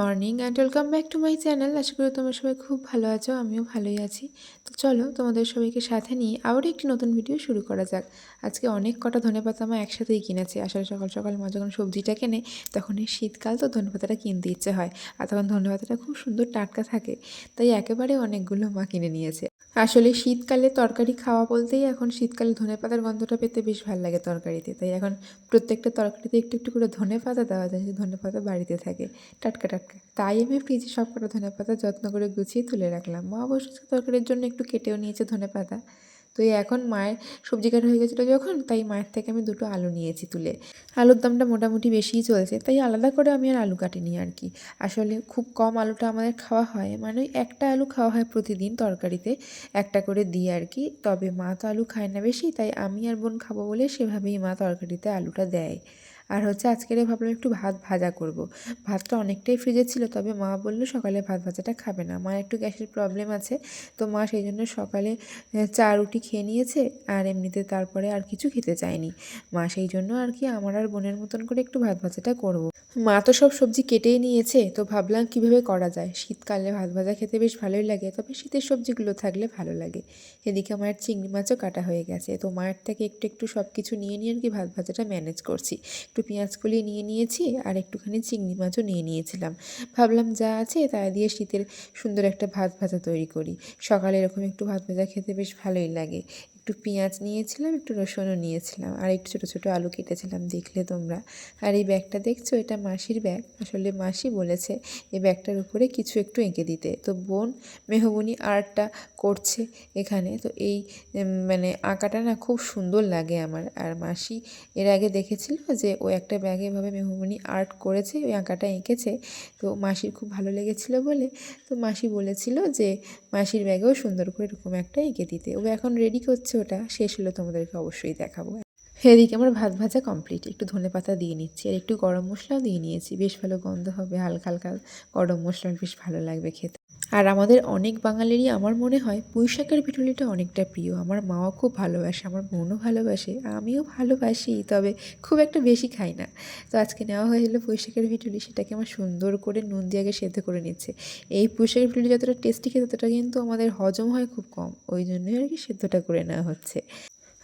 Morning and welcome back to my channel আশা করি তোমরা সবাই খুব ভালো আছো, আমিও ভালোই আছি। তো চলো তোমাদের সবাইকে সাথে নিয়ে আবারও একটি নতুন ভিডিও শুরু করা যাক। আজকে অনেক কটা ধনে পাতা আমার একসাথেই কিনেছি। আসলে সকাল সকাল মা যখন সবজিটা কেনে, তখন এই শীতকাল তো ধনে পাতাটা কিনতে ইচ্ছে হয়। আর তখন ধনে পাতাটা খুব সুন্দর টাটকা থাকে, তাই একেবারে অনেকগুলো মা কিনে নিয়েছে। আসলে শীতকালে তরকারি খাওয়া বলতেই এখন শীতকালে ধনে পাতার গন্ধটা পেতে বেশ ভালো লাগে তরকারিতে। তাই এখন প্রত্যেকটা তরকারিতে একটু একটু করে ধনে পাতা দেওয়া যায় যে ধনে পাতা বাড়িতে থাকে। টাটকা টাটকা। তাই আমি ফ্রিজে সব কটা ধনে পাতা যত্ন করে গুছিয়ে তুলে রাখলাম। মা অবশ্য তরকারির জন্য একটু কেটেও নিয়েছে ধনে পাতা। তো এখন মায়ের সবজি কাটা হয়ে গেছিল যখন, তাই মায়ের থেকে আমি দুটো আলু নিয়েছি তুলে। আলুর দামটা মোটামুটি বেশিই চলছে, তাই আলাদা করে আমি আর আলু কাটিনি আর কি। আসলে খুব কম আলুটা আমাদের খাওয়া হয় মানে একটা আলু খাওয়া হয় প্রতিদিন তরকারিতে, একটা করে দিই আর কি। তবে মা তো আলু খায় না বেশি, তাই আমি আর বোন খাব বলে সেভাবেই মা তরকারিতে আলুটা দেয়। আর হচ্ছে আজকের ভাবলাম একটু ভাত ভাজা করব। ভাতটা অনেকটাই ফ্রিজে ছিল, তবে মা বলল সকালে ভাত ভাজাটা খাবে না মা একটু গ্যাসের প্রবলেম আছে, তো মা সেই জন্য সকালে চা রুটি খেয়ে নিয়েছে আর এমনিতে তারপরে আর কিছু খেতে চায়নি মা সেই জন্য আর কি আমার আর বোনের মতন করে একটু ভাত ভাজাটা করব। মা তো সব সবজি কেটেই নিয়েছে, তো ভাবলাম কীভাবে করা যায়? শীতকালে ভাত ভাজা খেতে বেশ ভালোই লাগে, তবে শীতের সবজিগুলো থাকলে ভালো লাগে। এদিকে মায়ের চিংড়ি মাছও কাটা হয়ে গেছে, তো মায়ের থেকে একটু একটু সব কিছু নিয়ে নিয়ে আর কি ভাত ভাজাটা ম্যানেজ করছি। একটু পেঁয়াজ কলি নিয়ে নিয়েছি আর একটুখানি চিংড়ি মাছও নিয়ে নিয়েছিলাম। ভাবলাম যা আছে তা দিয়ে শীতের সুন্দর একটা ভাত ভাজা তৈরি করি। সকালে এরকম একটু ভাত ভাজা খেতে বেশ ভালোই লাগে। একটু পেঁয়াজ নিয়েছিলাম, একটু রসুনও নিয়েছিলাম আর একটু ছোটো ছোটো আলু কেটেছিলাম, দেখলে তোমরা। আর এই ব্যাগটা দেখছ? এটা মাসির ব্যাগ। আসলে মাসি বলেছে এই ব্যাগটার উপরে কিছু একটু এঁকে দিতে। তো বোন মেহবুনি আর্টটা করছে এখানে। তো এই মানে আঁকাটা না খুব সুন্দর লাগে আমার। আর মাসি এর আগে দেখেছিল যে ও একটা ব্যাগে এভাবে মেহবুনি আর্ট করেছে, ওই আঁকাটা এঁকেছে। তো মাসির খুব ভালো লেগেছিলো বলে। তো মাসি বলেছিল যে মাসির ব্যাগেও সুন্দর করে এরকম একটা এঁকে দিতে। ও এখন রেডি করছে ওটা শেষ হলে তোমাদেরকে অবশ্যই দেখাবো। এদিকে আমার ভাত ভাজা কমপ্লিট একটু ধনে পাতা দিয়ে নিচ্ছি আর একটু গরম মশলাও দিয়ে নিয়েছি। বেশ ভালো গন্ধ হবে, হালকা হালকা গরম মশলা বেশ ভালো লাগবে খেতে। আর আমাদের অনেক বাঙালিরই আমার মনে হয় পুঁই শাকের পিঠুলিটা অনেকটা প্রিয়। আমার মাও খুব ভালোবাসে, আমার বোনও ভালোবাসে, আমিও ভালোবাসি, তবে খুব একটা বেশি খাই না। তো আজকে নেওয়া হয়েছিল পুঁই শাকের পিঠুলি সেটাকে আমার সুন্দর করে নুন দিয়ে আগে সেদ্ধ করে নিচ্ছে। এই পুঁই শাকের পিঠুলি যতটা টেস্টি খেতে, ততটা কিন্তু আমাদের হজম হয় খুব কম, ওই জন্যই আর কি সেদ্ধটা করে নেওয়া হচ্ছে।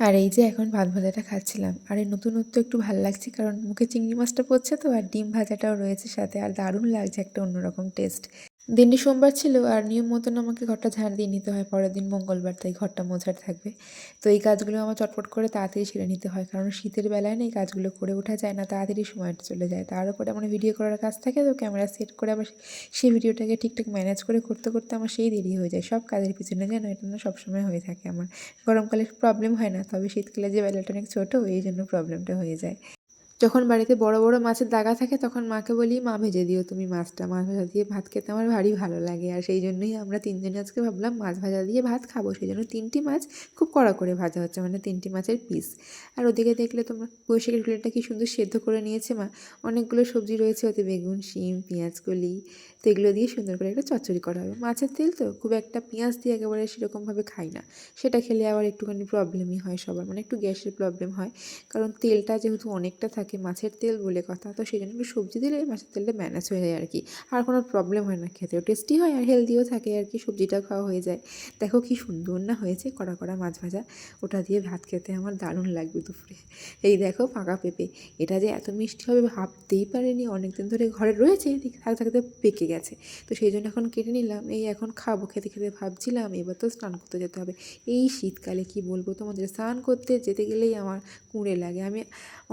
আর এই যে এখন ভাত ভাজাটা খাচ্ছিলাম, আর এই নতুনত্ব একটু ভালো লাগছে, কারণ মুখে চিংড়ি মাছটা পড়ছে তো, আর ডিম ভাজাটাও রয়েছে সাথে, আর দারুণ লাগছে একটা অন্যরকম টেস্ট দিনটি সোমবার ছিল আর নিয়ম মতন আমাকে ঘরটা ঝাড় দিয়ে নিতে হয়। পরের দিন মঙ্গলবার তাই ঘরটা মোছার থাকবে। তো এই কাজগুলো আমার চটপট করে তাড়াতাড়ি সেরে নিতে হয়। কারণ শীতের বেলায় না এই কাজগুলো করে ওঠা যায় না, তাড়াতাড়ি সময়টা চলে যায়। তার উপরে আমার ভিডিও করার কাজ থাকে তো ক্যামেরা সেট করে আবার সেই ভিডিওটাকে ঠিকঠাক ম্যানেজ করে করতে করতে আমার সেই দেরি হয়ে যায়। সব কাজের পিছনে যেন এটা না সবসময় হয়ে থাকে। আমার গরমকালে প্রবলেম হয় না, তবে শীতকালে যে বেলাটা অনেক ছোটো, এই জন্য প্রবলেমটা হয়ে যায়। যখন বাড়িতে বড় বড় মাছের দাগা থাকে, তখন মাকে বলি, মা, ভেজে দিও তুমি মাছটা। মাছ ভাজা দিয়ে ভাত খেতে আমার ভারী ভালো লাগে। আর সেই জন্যই আমরা তিনজনে আজকে ভাবলাম, মাছ ভাজা দিয়ে ভাত খাব। সেই জন্য তিনটি মাছ খুব কড়া করে ভাজা হচ্ছে মানে তিনটি মাছের পিস আর ওদিকে দেখলে তোমরা, বৈশাখের ফুলটা কি সুন্দর সেদ্ধ করে নিয়েছে মা। অনেকগুলো সবজি রয়েছে, ওতে বেগুন, শিম, পেঁয়াজ, কলি। তো এগুলো দিয়ে সুন্দর করে একটা চচ্চড়ি করা হবে। মাছের তেল তো খুব একটা পেঁয়াজ দিয়ে একেবারে সেরকমভাবে খাই না। সেটা খেলে আবার একটুখানি প্রবলেমই হয় সবার। মানে একটু গ্যাসের প্রবলেম হয়। কারণ তেলটা যেহেতু অনেকটা থাকে মাছের তেল বলে কথা, তো সেই জন্য একটু সবজি দিলে মাছের তেলটা ম্যানেজ হয়ে যায় আর কি আর কোনো প্রবলেম হয় না খেতেও টেস্টি হয় আর হেলদিও থাকে আর কি সবজিটা খাওয়া হয়ে যায়। দেখো কি সুন্দর না হয়েছে কড়া কড়া মাছ ভাজা, ওটা দিয়ে ভাত খেতে আমার দারুণ লাগবে দুপুরে। এই দেখো ফাঁকা পেঁপে, এটা যে এত মিষ্টি হবে ভাবতেই পারিনি, অনেকদিন ধরে ঘরে রয়েছে থাকতে থাকতে পেকে গেছে। তো সেই জন্য এখন কেটে নিলাম, এই এখন খাব, খেতে খেতে ভাবছিলাম, এবার তো স্নান করতে যেতে হবে। এই শীতকালে কি বলব তোমাদের, স্নান করতে যেতে গেলেই আমার কুঁড়ে লাগে, আমি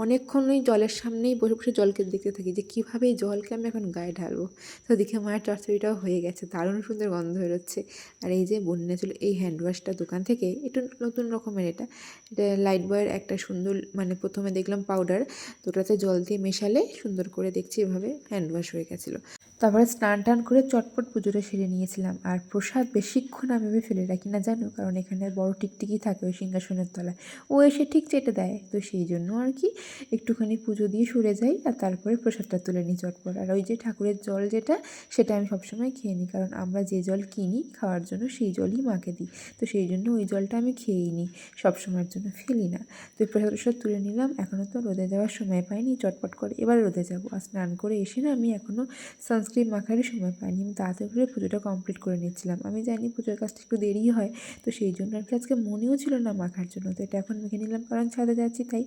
অনেকক্ষণ ওই জলের সামনেই বসে বসে জলকে দেখতে থাকি যে কীভাবে এই জলকে আমি এখন গায়ে ঢালবো। তো দেখে মায়ের চচ্চড়িটাও হয়ে গেছে, দারুণ সুন্দর গন্ধ বেরোচ্ছে। আর এই যে বন্যা ছিল এই হ্যান্ড ওয়াশটা দোকান থেকে একটু নতুন রকমের এটা। এটা লাইট বয়ের একটা সুন্দর মানে প্রথমে দেখলাম পাউডার তো ওটাতে জল দিয়ে মেশালে সুন্দর করে দেখছি এভাবে হ্যান্ড ওয়াশ হয়ে গেছিল। তারপরে স্নান টান করে চটপট পুজোটা সেরে নিয়েছিলাম। আর প্রসাদ বেশিক্ষণ আমি ফেলে রাখি না, জানো? কারণ এখানে বড় টিকটিকি থাকে ওই সিংহাসনের তলায়। ও এসে ঠিক চেটে দেয়, তো সেই জন্য আর কি একটুখানি পুজো দিয়ে সরে যাই আর তারপরে প্রসাদটা তুলে নিই চটপট। আর ওই যে ঠাকুরের জল যেটা, সেটা আমি সবসময় খেয়ে নিই, কারণ আমরা যে জল কিনি খাওয়ার জন্য সেই জলই মাকে দিই। তো সেই জন্য ওই জলটা আমি খেয়েই নিই, সবসময়ের জন্য ফেলি না। তো প্রসাদ প্রসাদ তুলে নিলাম এখনও তো রোদে যাওয়ার সময় পাইনি, চটপট করে এবার রোদে যাব। আর স্নান করে এসে না আমি এখনও সানস সানস্ক্রিন মাখারই সময় পাইনি। আমি তাড়াতাড়ি করে পুজোটা কমপ্লিট করে নিচ্ছিলাম। আমি জানি পুজোর কাজটা একটু দেরি হয়, তো সেই জন্য আর কি আজকে মনেও ছিল না মাখার জন্য। তো এটা এখন মেখে নিলাম, কারণ ছাদে যাচ্ছি তাই।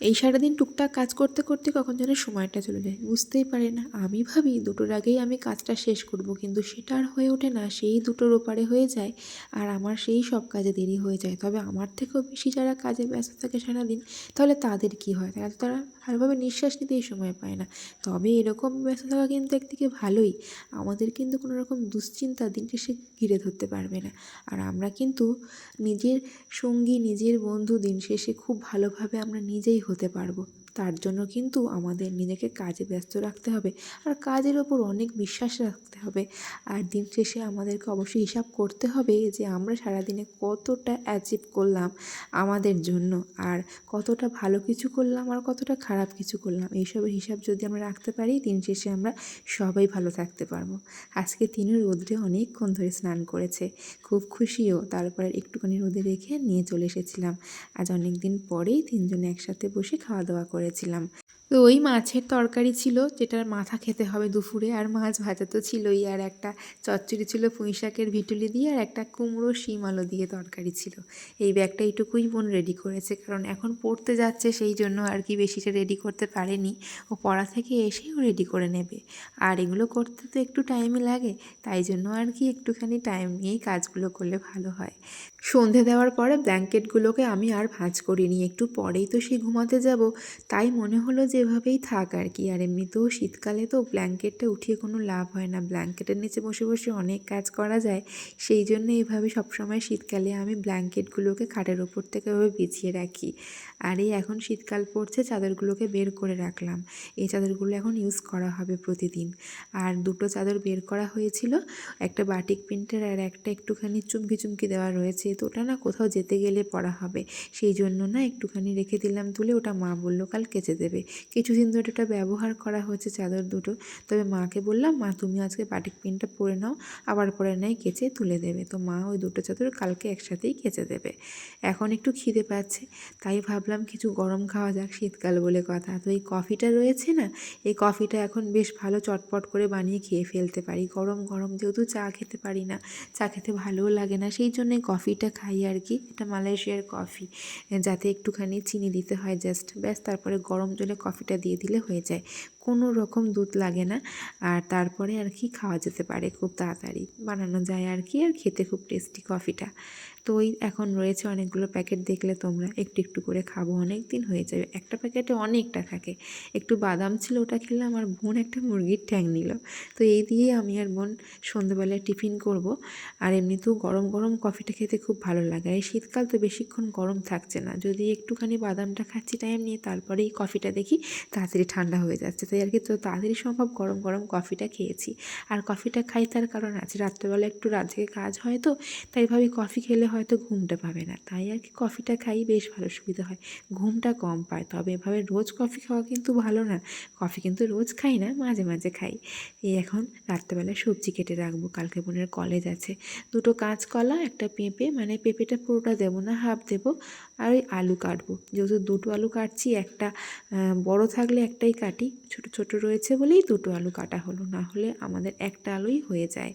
এই সারাদিন টুকটাক কাজ করতে করতে কখন যেন সময়টা চলে যায়, বুঝতেই পারে না। আমি ভাবি দুটোর আগেই আমি কাজটা শেষ করব, কিন্তু সেটা আর হয়ে ওঠে না। সেই দুটোর ওপারে হয়ে যায়, আর আমার সেই সব কাজে দেরি হয়ে যায়। তবে আমার থেকেও বেশি যারা কাজে ব্যস্ত থাকে সারাদিন, তাহলে তাদের কি হয়? তারা তো তারা ভালোভাবে নিঃশ্বাস নিতেই সময় পায় না। তবে এরকম ব্যস্ত থাকা কিন্তু একদিকে ভালোই, আমাদের কিন্তু কোনো রকম দুশ্চিন্তা দিনটি সে ঘিরে ধরতে পারবে না। আর আমরা কিন্তু নিজের সঙ্গী, নিজের বন্ধু দিন শেষে খুব ভালোভাবে আমরা নিজেই হতে পারব। তার জন্য কিন্তু আমাদের নিজেকে কাজে ব্যস্ত রাখতে হবে আর কাজের ওপর অনেক বিশ্বাস রাখতে হবে। আর দিন শেষে আমাদেরকে অবশ্যই হিসাব করতে হবে যে আমরা সারাদিনে কতটা অ্যাচিভ করলাম আমাদের জন্য। আর কতটা ভালো কিছু করলাম আর কতটা খারাপ কিছু করলাম, এইসবের হিসাব যদি আমরা রাখতে পারি, দিন শেষে আমরা সবাই ভালো থাকতে পারব। আজকে তিনি রোদ্রে অনেকক্ষণ ধরে স্নান করেছে। খুব খুশিও, তারপরে একটুখানি রোদে রেখে নিয়ে চলে এসেছিলাম। আজ অনেক দিন পরেই তিনজনে একসাথে বসে খাওয়া দাওয়া করেছিলাম। তো ওই মাছের তরকারি ছিল, যেটার মাথা খেতে হবে দুপুরে, আর মাছ ভাজা তো ছিলই, আর একটা চচ্চড়ি ছিল পুঁই শাকের ভিটুলি দিয়ে, আর একটা কুমড়ো শিম আলো দিয়ে তরকারি ছিল। এই ব্যাগটা এইটুকুই বোন রেডি করেছে, কারণ এখন পড়তে যাচ্ছে সেই জন্য আর কি বেশিটা রেডি করতে পারেনি। ও পড়া থেকে এসেই ও রেডি করে নেবে। আর এগুলো করতে তো একটু টাইমই লাগে, তাই জন্য আর কি একটুখানি টাইম নিয়েই কাজগুলো করলে ভালো হয়। সন্ধে দেওয়ার পরে ব্ল্যাঙ্কেটগুলোকে আমি আর ভাঁজ করিনি, একটু পরেই তো সে ঘুমাতে যাব। তাই মনে হলো যে এভাবেই থাক আর কি, আর এমনিতেও শীতকালে তো ব্ল্যাঙ্কেটটা উঠিয়ে কোনো লাভ হয় না। ব্ল্যাঙ্কেটের নিচে বসে বসে অনেক কাজ করা যায়। সেই জন্য এইভাবে সবসময় শীতকালে আমি ব্ল্যাঙ্কেটগুলোকে খাটের ওপর থেকে ওভাবে বিছিয়ে রাখি। আর এই এখন শীতকাল পড়ছে, চাদরগুলোকে বের করে রাখলাম। এই চাদরগুলো এখন ইউজ করা হবে প্রতিদিন। আর দুটো চাদর বের করা হয়েছিল, একটা বাটিক প্রিন্টের আর একটা একটুখানি চুমকি চুমকি দেওয়া রয়েছে। তো ওটা না কোথাও যেতে গেলে পরা হবে। সেই জন্য না একটুখানি রেখে দিলাম তুলে। ওটা মা বলল কাল কেচে দেবে। কিছুদিন ধরে ওটা ব্যবহার করা হচ্ছে চাদর দুটো। তবে মাকে বললাম, মা, তুমি আজকে বাটিক প্রিন্টটা পরে নাও। আবার পরে নেয় কেচে তুলে দেবে। তো মা ওই দুটো চাদর কালকে একসাথেই কেচে দেবে। এখন একটু খিদে পাচ্ছে। তাই ভাবলাম কিছু গরম খাওয়া যাক শীতকাল বলে কথা। তো এই কফিটা রয়েছে না, এই কফিটা এখন বেশ ভালো চটপট করে বানিয়ে খেয়ে ফেলতে পারি। গরম গরম যেহেতু চা খেতে পারি না, চা খেতে ভালোও লাগে না। সেই জন্য কফিটা খাই আর কি। এটা মালয়েশিয়ার কফি। যাতে একটুখানি চিনি দিতে হয় জাস্ট ব্যাস, তারপরে গরম জলে কফিটা দিয়ে দিলে হয়ে যায়। কোনো রকম দুধ লাগে না। আর তারপরে আর কি খাওয়া যেতে পারে খুব তাড়াতাড়ি। বানানো যায় আর কি, আর খেতে খুব টেস্টি কফিটা তো ওই এখন রয়েছে অনেকগুলো প্যাকেট দেখলে তোমরা একটু একটু করে খাব। অনেক দিন হয়ে যাবে। একটা প্যাকেটে অনেকটা থাকে। একটু বাদাম ছিল ওটা খেলে আমার বোন একটা মুরগির ঠ্যাং নিল। তো এই দিয়ে আমি আর বোন সন্ধ্যেবেলায় টিফিন করব। আর এমনিতেও গরম গরম কফিটা খেতে খুব ভালো লাগে। এই শীতকাল তো বেশিক্ষণ গরম থাকছে না। যদি একটুখানি বাদামটা খাচ্ছি টাইম নিয়ে, তারপরেই কফিটা দেখি, তাড়াতাড়ি ঠান্ডা হয়ে যাচ্ছে। তাই আর কি তো তাড়াতাড়ি সম্ভব গরম গরম কফিটা খেয়েছি। আর কফিটা খাই তার কারণ আছে রাত্রেবেলা একটু রাত থেকে কাজ হয় তো, তাই ভাবি কফি খেলে হয়তো ঘুমটা পাবে না। তাই আর কি কফিটা খাই, বেশ ভালো সুবিধা হয়। ঘুমটা কম পায়, তবে এভাবে রোজ কফি খাওয়া কিন্তু ভালো না। কফি কিন্তু রোজ খাই না, মাঝে মাঝে খাই। এই এখন রাত্রেবেলা সবজি কেটে রাখব, কালকে বোনের কলেজ আছে। দুটো কাঁচকলা, একটা পেঁপে মানে পেঁপেটা পুরোটা দেবো না হাফ দেবো। আর ওই আলু কাটবো। যেহেতু দুটো আলু কাটছি, একটা বড় থাকলে একটাই কাটি, ছোট ছোট রয়েছে বলেই দুটো আলু কাটা হলো। না হলে আমাদের একটা আলুই হয়ে যায়।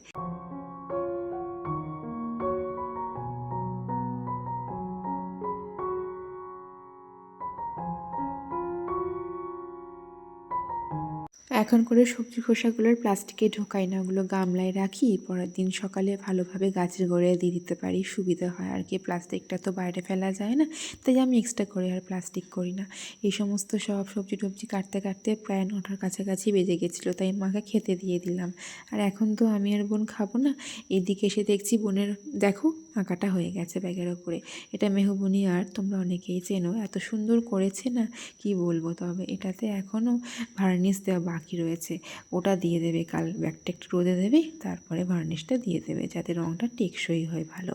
এখন করে সবজি খোসাগুলোর প্লাস্টিকে ঢোকাই না, ওগুলো গামলায় রাখি, পরের দিন সকালে ভালোভাবে গাছের গোড়ায় দিয়ে দিতে পারি, সুবিধা হয়। আর কি, প্লাস্টিকটা তো বাইরে ফেলা যায় না, তাই আমি এক্সট্রা করে আর প্লাস্টিক করি না। এই সমস্ত সব সবজি টবজি কাটতে কাটতে প্রায় নটার কাছাকাছি বেজে গেছিল, তাই মাকে খেতে দিয়ে দিলাম। আর এখন তো আমি আর বোন খাব না, এদিকে এসে দেখছি বোনের, দেখো আঁকাটা হয়ে গেছে ব্যাগের ওপরে। এটা মেহবুনি আর তোমরা অনেকেই চেনো। এত সুন্দর করেছে না? কি বলব? তবে এটাতে এখনও ভার্নিশ দেওয়া বাকি রয়েছে। ওটা দিয়ে দেবে কাল। ব্যাগটা একটু রোদে দেবে, তারপরে ভার্নিশটা দিয়ে দেবে যাতে রঙটা টেকসই হয় ভালো।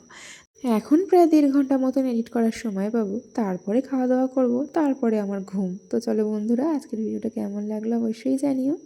এখন প্রায় দেড় ঘণ্টা মতন এডিট করার সময় পাবো। তারপরে খাওয়া দাওয়া করব। তারপরে আমার ঘুম। তো চলো বন্ধুরা, আজকের ভিডিওটা কেমন লাগল অবশ্যই জানিও।